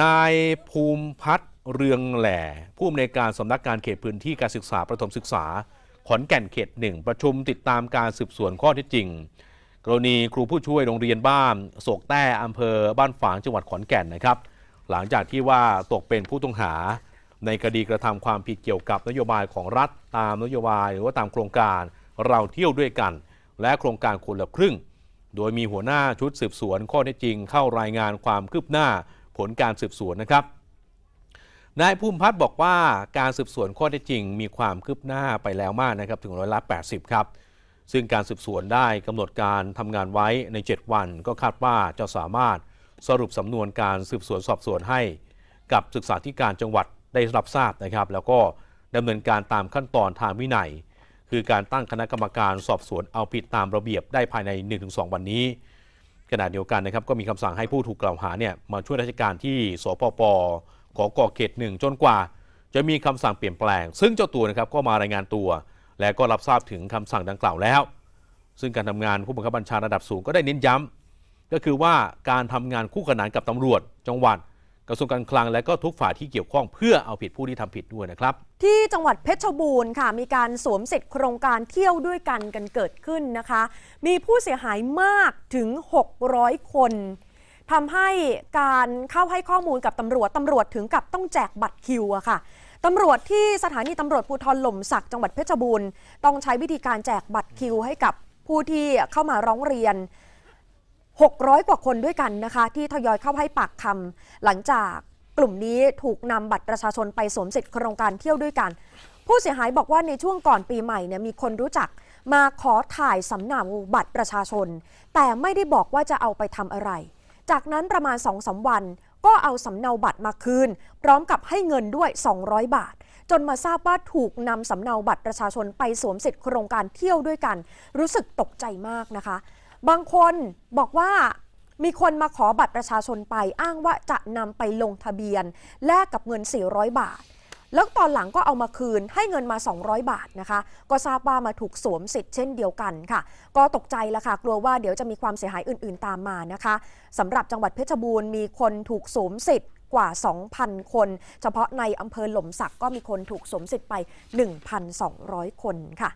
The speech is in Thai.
นายภูมิพัฒน์เรืองแหล่ ผู้อำนวยการสำนักงานเขตพื้นที่การศึกษาประถมศึกษา ขอนแก่นเขตหนึ่งประชุมติดตามการสืบสวนข้อเท็จจริง กรณีครูผู้ช่วยโรงเรียนบ้านโศกแต้อำเภอบ้านฝางจังหวัดขอนแก่นนะครับ หลังจากที่ว่าตกเป็นผู้ต้องหา ในคดีกระทำความผิดเกี่ยวกับนโยบายของรัฐตามนโยบายหรือว่าตามโครงการเราเที่ยวด้วยกัน และโครงการคนละครึ่ง โดยมีหัวหน้าชุดสืบสวนข้อเท็จจริง เข้ารายงานความคืบหน้า ผลการสืบสวนนะครับนายภูมิพัฒน์บอกว่าการสืบสวนข้อเท็จจริง มีความคืบหน้าไปแล้วมากนะครับถึงร้อยละ 80 ครับ ซึ่งการสืบสวนได้กำหนดการทำงานไว้ใน 7 วัน ก็คาดว่าจะสามารถสรุปสำนวนการสืบสวนสอบสวนให้ กับศึกษาธิการจังหวัดได้รับทราบนะครับ แล้วก็ดำเนินการตามขั้นตอนทางวินัย คือการตั้งคณะกรรมการสอบสวนเอาผิดตามระเบียบได้ภายใน 1-2 วันนี้ ขณะเดียวกันนะครับก็มีคำสั่งให้ผู้ถูกกล่าวหาเนี่ยมาช่วยราชการที่สปปขอกอเขตหนึ่งจนกว่า จะมีคำสั่งเปลี่ยนแปลง ซึ่งเจ้าตัวนะครับก็มารายงานตัว และก็รับทราบถึงคำสั่งดังกล่าวแล้ว ซึ่งการทำงานผู้บังคับบัญชาระดับสูงก็ได้เน้นย้ำก็คือว่าการทำงานคู่ขนานกับตำรวจ จังหวัด กระทรวงการคลังและก็ทุกฝ่ายที่เกี่ยวข้องเพื่อเอาผิดผู้ที่ทำผิดด้วยนะครับ ที่จังหวัดเพชรบูรณ์ค่ะ มีการสวมสิทธิ์โครงการเที่ยวด้วยกันกันเกิดขึ้นนะคะ มีผู้เสียหายมากถึง 600 คนทำให้การเข้าให้ข้อมูลกับตำรวจตำรวจถึงกับต้องแจกบัตรคิวอะค่ะตำรวจที่สถานีตำรวจภูธรหล่มสักจังหวัดเพชรบูรณ์ต้องใช้วิธีการแจกบัตรคิวให้กับผู้ที่เข้ามาร้องเรียน 600 กว่าคนด้วยกันนะคะ ที่ทยอยเข้าให้ปากคำหลังจากกลุ่มนี้ถูกนำบัตรประชาชนไปสวมสิทธิ์โครงการเที่ยวด้วยกัน ผู้เสียหายบอกว่าในช่วงก่อนปีใหม่เนี่ยมีคนรู้จักมาขอถ่ายสำเนาบัตรประชาชน แต่ไม่ได้บอกว่าจะเอาไปทำอะไร จากนั้นประมาณ2องสวัน ก็เอาสำเนาบัตรมาคืน พร้อมกับให้เงินด้วย 200 บาท จนมาทราบว่าถูกนำสำเนาบัตรประชาชนไปสวมสิทธิ์โครงการเที่ยวด้วยกัน รู้สึกตกใจมากนะคะ บางคนบอกว่ามีคนมาขอบัตรประชาชนไปอ้างว่าจะนำไปลงทะเบียน แลกกับเงิน 400 บาท แล้วตอนหลังก็เอามาคืนให้เงินมา 200 บาทนะคะ ก็ทราบว่ามาถูกสวมสิทธิ์เช่นเดียวกันค่ะ ก็ตกใจละค่ะ กลัวว่าเดี๋ยวจะมีความเสียหายอื่น ๆ ตามมานะคะสำหรับจังหวัดเพชรบูรณ์มีคนถูกสวมสิทธิ์กว่า 2,000 คน เฉพาะในอำเภอหล่มสักก็มีคนถูกสวมสิทธิ์ไป 1,200 คนค่ะ